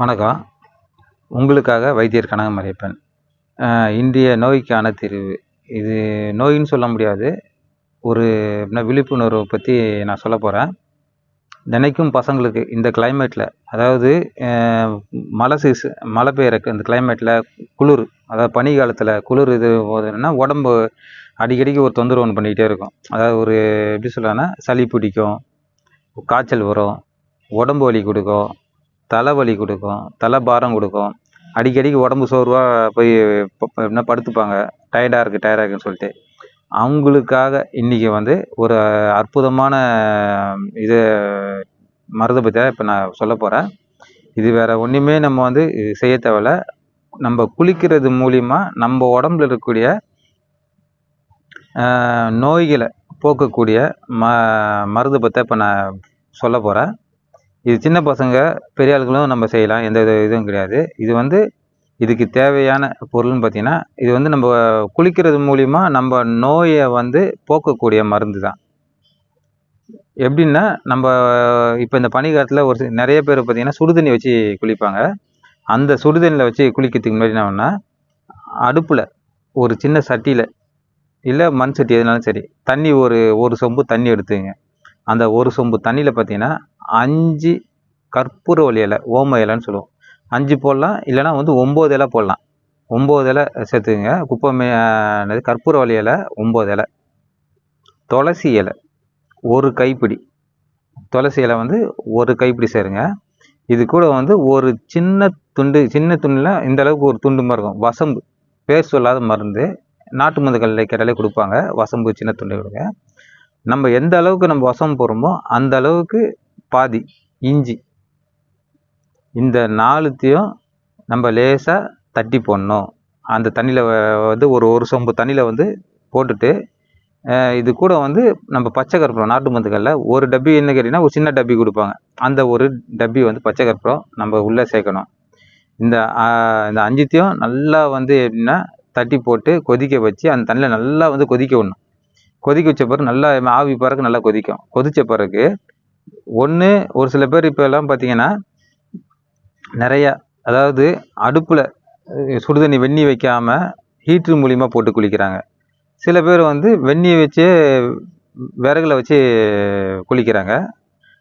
வணக்கம். உங்களுக்காக வைத்தியர் கனகமறையப்பன் இன்றைய நோய்க்கான தீர்வு. இது நோயின்னு சொல்ல முடியாது. ஒரு விழிப்புணர்வை பற்றி நான் சொல்ல போகிறேன் தினைக்கும் பசங்களுக்கு இந்த கிளைமேட்டில் அதாவது மழை சீசன் மழை பெய்கிற இந்த கிளைமேட்டில் குளிர் அதாவது பனி காலத்தில் குளிர் இது போதுன்னா உடம்பு அடிக்கடிக்கு ஒரு தொந்தரவு ஒன்று பண்ணிக்கிட்டே இருக்கும். அதாவது ஒரு எப்படி சொல்லலாம்னா சளி பிடிக்கும் காய்ச்சல் வரும் உடம்பு வலி கொடுக்கும் தலைவலி கொடுக்கும் தலை பாரம் கொடுக்கும். அடிக்கடிக்கு உடம்பு சோர்வாக போய் என்ன படுத்துப்பாங்க. டயர்டாக இருக்குது டயர்டாக இருக்குன்னு சொல்லிட்டு. அவங்களுக்காக இன்றைக்கி வந்து ஒரு அற்புதமான இது மருந்தை பற்றி தான் இப்போ நான் சொல்ல போகிறேன் இது வேறு ஒன்றுமே நம்ம வந்து செய்ய தேவையில்ல. நம்ம குளிக்கிறது மூலிமா நம்ம உடம்புல இருக்கக்கூடிய நோய்களை போக்கக்கூடிய ம மருந்து பற்றி இப்போ நான் சொல்ல போகிறேன் இது சின்ன பசங்க பெரிய ஆளுகளும் நம்ம செய்யலாம். எந்த இதுவும் கிடையாது. இது வந்து இதுக்கு தேவையான பொருள்னு பார்த்தீங்கன்னா இது வந்து நம்ம குளிக்கிறது மூலிமா நம்ம நோயை வந்து போக்கக்கூடிய மருந்து தான். எப்படின்னா நம்ம இப்போ இந்த பனிக்காலத்தில் ஒரு நிறைய பேர் பார்த்திங்கன்னா சுடுதண்ணி வச்சு குளிப்பாங்க. அந்த சுடுதண்ணியில் வச்சு குளிக்கிறதுக்கு முன்னாடி என்னன்னா அடுப்பில் ஒரு சின்ன சட்டியில் இல்லை மண் சட்டி எதுனாலும் சரி தண்ணி ஒரு ஒரு சொம்பு தண்ணி எடுத்துங்க அந்த ஒரு சொம்பு தண்ணியில் பார்த்தீங்கன்னா அஞ்சு கற்பூரவள்ளி இலை ஓம இலைன்னு சொல்லுவோம். அஞ்சு போடலாம் இல்லைனா வந்து ஒம்பது இலை போடலாம். ஒம்பது இலை சேர்த்துக்குங்க. குப்பை கற்பூரவள்ளி இலை ஒம்பது இலை. துளசி இலை ஒரு கைப்பிடி. துளசி இலை வந்து ஒரு கைப்பிடி சேருங்க. இது கூட வந்து ஒரு சின்ன துண்டு சின்ன துண்டில் இந்த அளவுக்கு ஒரு துண்டு மாதிரி இருக்கும். வசம்பு. பேர் சொல்லாத மருந்து. நாட்டு மருந்துகளில் கேட்டாலே கொடுப்பாங்க. வசம்பு சின்ன துண்டு கொடுங்க. நம்ம எந்த அளவுக்கு நம்ம வசம் போகிறோமோ அந்த அளவுக்கு பாதி இஞ்சி. இந்த நாலுத்தையும் நம்ம லேசாக தட்டி போடணும். அந்த தண்ணியில் வந்து ஒரு ஒரு சொம்பு தண்ணியில் வந்து போட்டுட்டு இது கூட வந்து நம்ம பச்சை கற்பூரம் நாட்டு மருந்துகளில் ஒரு டப்பி என்ன கேட்டிங்கன்னா ஒரு சின்ன டப்பி கொடுப்பாங்க. அந்த ஒரு டப்பி வந்து பச்சை கற்பூரம் நம்ம உள்ளே சேர்க்கணும். இந்த இந்த அஞ்சுத்தையும் நல்லா வந்து எப்படின்னா தட்டி போட்டு கொதிக்க வச்சு அந்த தண்ணியில் நல்லா வந்து கொதிக்க விடணும். கொதிக்க வச்ச பிறகு நல்லா ஆவி பிறகு நல்லா கொதிக்கும். கொதித்த பிறகு ஒன்று ஒரு சில பேர் இப்போ எல்லாம் பார்த்தீங்கன்னா நிறையா அதாவது அடுப்பில் சுடுதண்ணி வெந்நி வைக்காமல் ஹீட்ரு மூலிமா போட்டு குளிக்கிறாங்க. சில பேர் வந்து வெந்நியை வச்சே விறகுல வச்சு குளிக்கிறாங்க.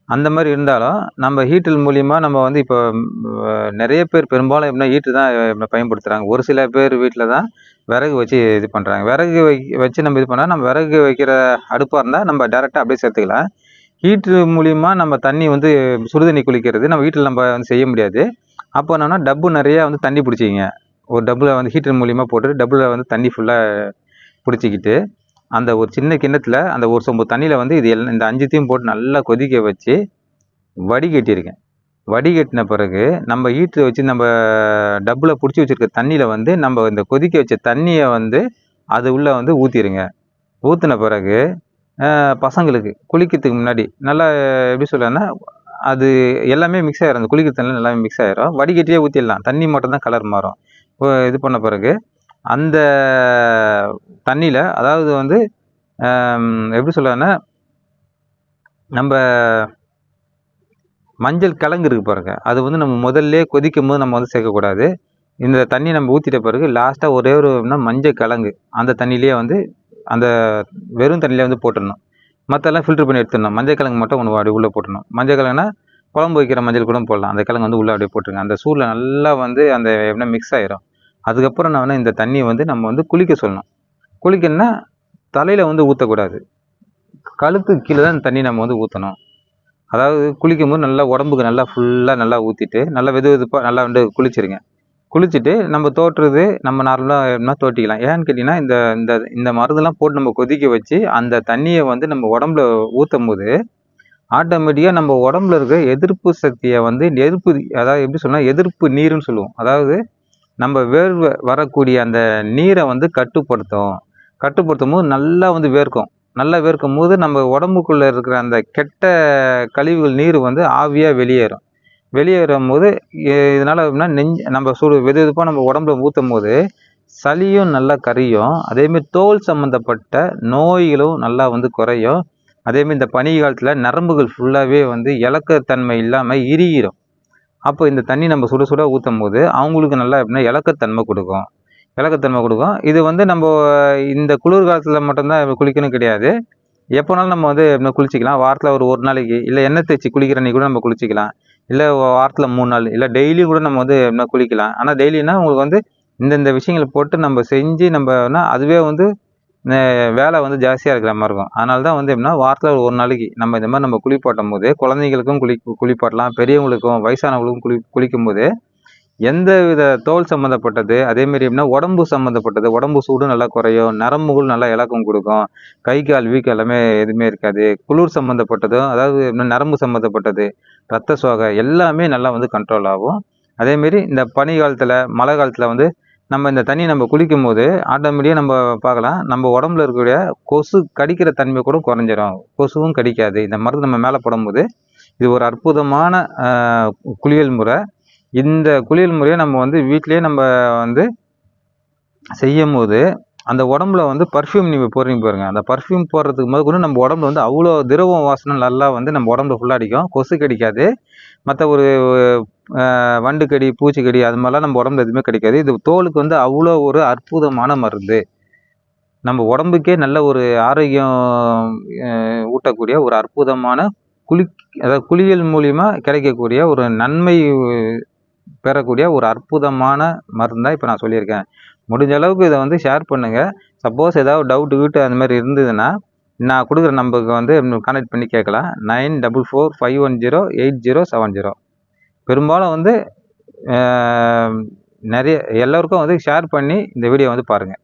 அந்த மாதிரி இருந்தாலும் நம்ம ஹீட்டர் மூலிமா நம்ம வந்து இப்போ நிறைய பேர் பெரும்பாலும் எப்படின்னா ஹீட்ரு தான் பயன்படுத்துகிறாங்க ஒரு சில பேர் வீட்டில் தான் விறகு வச்சு இது பண்ணுறாங்க விறகு வை வச்சு நம்ம இது பண்ணால் நம்ம விறகு வைக்கிற அடுப்பாக இருந்தால் நம்ம டேரெக்டாக அப்படியே சேர்த்துக்கலாம். ஹீட்ரு மூலிமா நம்ம தண்ணி வந்து சுடுதண்ணி குளிக்கிறது. நம்ம வீட்டில் நம்ம வந்து செய்ய முடியாது. அப்போ என்னென்னா டப்பு நிறையா வந்து தண்ணி பிடிச்சிக்கிங்க. ஒரு டப்பில் வந்து ஹீட்டர் மூலிமா போட்டு டப்பில் வந்து தண்ணி ஃபுல்லாக பிடிச்சிக்கிட்டு அந்த ஒரு சின்ன கிண்ணத்தில் அந்த ஒரு சொம்பு தண்ணியில் வந்து இது எல்லாம் இந்த அஞ்சுத்தையும் போட்டு நல்லா கொதிக்க வச்சு வடிகட்டியிருக்கேன் வடிகட்டின பிறகு நம்ம ஹீட்ரு வச்சு நம்ம டப்பில் பிடிச்சி வச்சுருக்க தண்ணியில் வந்து நம்ம இந்த கொதிக்க வச்ச தண்ணியை வந்து அது உள்ளே வந்து ஊற்றிடுங்க ஊற்றின பிறகு பசங்களுக்கு குளிக்கிறதுக்கு முன்னாடி. நல்லா எப்படி சொல்லன்னா அது எல்லாமே மிக்ஸ் ஆகிரும் அந்த குளிக்கிற தண்ணியில் எல்லாமே மிக்ஸ் ஆகிரும் வடிகட்டியே ஊற்றிடலாம் தண்ணி மட்டும் தான் கலர் மாறும். இது பண்ண பிறகு அந்த தண்ணியில் அதாவது வந்து எப்படி சொல்லன்னா நம்ம மஞ்சள் கிழங்கு இருக்குது பாருங்க. அது வந்து நம்ம முதல்ல கொதிக்கும் போது நம்ம வந்து சேர்க்கக்கூடாது. இந்த தண்ணி நம்ம ஊற்றிட்ட பிறகு லாஸ்ட்டாக ஒரே ஒரு மஞ்சள் கிழங்கு. அந்த தண்ணியிலே வந்து அந்த வெறும் தண்ணியில் வந்து போட்டுடணும். மற்றெல்லாம் ஃபில்ட்ரு பண்ணி எடுத்துடணும். மஞ்சள் கிழங்கு மட்டும் ஒன்று அப்படி உள்ளே போட்டுடணும். மஞ்சள் கிழங்குனா குழம்பு வைக்கிற மஞ்சள் கூட போடலாம். அந்த கிழங்கு வந்து உள்ளே அப்படியே போட்டுருங்க. அந்த சூடில் நல்லா வந்து அந்த எப்படின்னா மிக்ஸ் ஆகிரும் அதுக்கப்புறம் நான் வந்து இந்த தண்ணியை வந்து நம்ம வந்து குளிக்க சொல்லணும். குளிக்கணும்னா தலையில் வந்து ஊற்றக்கூடாது கழுத்துக்கு கீழே தான் தண்ணி நம்ம வந்து ஊற்றணும் அதாவது குளிக்கும் போது நல்லா உடம்புக்கு நல்லா ஃபுல்லாக நல்லா ஊற்றிட்டு நல்லா வெது வெதுப்பாக நல்லா வந்து குளிச்சிருங்க. குளிச்சுட்டு நம்ம தோட்டுறது நம்ம நார்மலாக எப்படின்னா தோட்டிக்கலாம். ஏன்னு கேட்டிங்கன்னா இந்த இந்த இந்த மருந்தெல்லாம் போட்டு நம்ம கொதிக்க வச்சு அந்த தண்ணியை வந்து நம்ம உடம்புல ஊற்றும் போது ஆட்டோமேட்டிக்காக நம்ம உடம்புல இருக்க எதிர்ப்பு சக்தியை வந்து எதிர்ப்பு அதாவது எப்படி சொன்னால் எதிர்ப்பு நீருன்னு சொல்லுவோம். அதாவது நம்ம வேர்வை வரக்கூடிய அந்த நீரை வந்து கட்டுப்படுத்தும். கட்டுப்படுத்தும் போது நல்லா வந்து வேர்க்கும். நல்லா வேர்க்கும் போது நம்ம உடம்புக்குள்ளே இருக்கிற அந்த கெட்ட கழிவுகள் நீர் வந்து ஆவியாக வெளியேறும். வெளியேறும் போது இதனால் எப்படின்னா நெஞ்சு நம்ம சூடு வெது வெதுப்பாக நம்ம உடம்புல ஊற்றும் போது சளியும் நல்லா கரையும். அதேமாரி தோல் சம்மந்தப்பட்ட நோய்களும் நல்லா வந்து குறையும். அதேமாரி இந்த பனி காலத்தில் நரம்புகள் ஃபுல்லாகவே வந்து இலக்கத்தன்மை இல்லாமல் இறுகிடும் அப்போ இந்த தண்ணி நம்ம சுட சுட ஊற்றும் போது அவங்களுக்கு நல்லா எப்படின்னா இலக்கத்தன்மை கொடுக்கும். இலக்கத்தன்மை கொடுக்கும். இது வந்து நம்ம இந்த குளிர் காலத்தில் மட்டும்தான் குளிக்கணும் கிடையாது. எப்போனாலும் நம்ம வந்து எப்படின்னா குளிச்சிக்கலாம். வாரத்தில் ஒரு ஒரு நாளைக்கு இல்லை எண்ணெய் தேய்ச்சி குளிக்கிற அன்னைக்கு கூட நம்ம குளிச்சிக்கலாம். இல்லை வாரத்தில் மூணு நாள். இல்லை டெய்லியும் கூட நம்ம வந்து எப்படின்னா குளிக்கலாம். ஆனால் டெய்லினா உங்களுக்கு வந்து இந்தந்த விஷயங்களை போட்டு நம்ம செஞ்சு நம்மனா அதுவே வந்து வேலை வந்து ஜாஸ்தியாக இருக்கிற மாதிரி இருக்கும். அதனால தான் வந்து எப்படின்னா வாரத்தில் ஒரு நாளைக்கு நம்ம இந்த மாதிரி நம்ம குளிப்பாட்டும் போது குழந்தைங்களுக்கும் குளி குளிப்பாட்டலாம் பெரியவங்களுக்கும் வயசானவங்களுக்கும் குளி குளிக்கும் போது எந்த வித தோல் சம்மந்தப்பட்டது அதேமாரி எப்படின்னா உடம்பு சம்மந்தப்பட்டது உடம்பு சூடு நல்லா குறையும் நரம்புகள் நல்லா இலக்கம் கொடுக்கும் கை கால் வீக்கம் எல்லாமே எதுவுமே இருக்காது குளிர் சம்மந்தப்பட்டதும் அதாவது எப்படின்னா நரம்பு சம்மந்தப்பட்டது ரத்த சோகை எல்லாமே நல்லா வந்து கண்ட்ரோல் ஆகும். அதேமாரி இந்த பனி காலத்தில் மழை காலத்தில் வந்து நம்ம இந்த தண்ணி நம்ம குளிக்கும் போது ஆட்டோமேட்டிக்காக நம்ம பார்க்கலாம் நம்ம உடம்புல இருக்கக்கூடிய கொசு கடிக்கிற தன்மை கூட குறைஞ்சிரும். கொசுவும் கடிக்காது. இந்த மருந்து நம்ம மேலே போடும்போது இது ஒரு அற்புதமான குளியல் முறை. இந்த குளியல் முறையை நம்ம வந்து வீட்டிலேயே நம்ம வந்து செய்யும் போது அந்த உடம்புல வந்து பர்ஃப்யூம் நீங்கள் போடுறீங்க பாருங்கள் அந்த பர்ஃப்யூம் போடுறதுக்கு முதல் கூட நம்ம உடம்புல வந்து அவ்வளோ திரவம் வாசனை நல்லா வந்து நம்ம உடம்புல ஃபுல்லாக அடிக்கும். கொசு கடிக்காது. மற்ற ஒரு வண்டு கடி பூச்சிக்கடி அது மாதிரிலாம் நம்ம உடம்புல எதுவுமே கிடைக்காது. இது தோலுக்கு வந்து அவ்வளோ ஒரு அற்புதமான மருந்து. நம்ம உடம்புக்கே நல்ல ஒரு ஆரோக்கியம் ஊட்டக்கூடிய ஒரு அற்புதமான குளி அதாவது குளியல் மூலிமா கிடைக்கக்கூடிய ஒரு நன்மை பெறக்கூடிய ஒரு அற்புதமான மருந்தாக இப்போ நான் சொல்லியிருக்கேன். முடிஞ்ச அளவுக்கு இதை வந்து ஷேர் பண்ணுங்கள் சப்போஸ் ஏதாவது டவுட்டு கிட்ட அந்த மாதிரி இருந்ததுன்னா நான் கொடுக்குற நம்பருக்கு வந்து கனெக்ட் பண்ணி கேட்கலாம். Nine double four five one zero eight zero seven zero. பெரும்பாலும் வந்து நிறைய எல்லோருக்கும் வந்து ஷேர் பண்ணி இந்த வீடியோ வந்து பாருங்கள்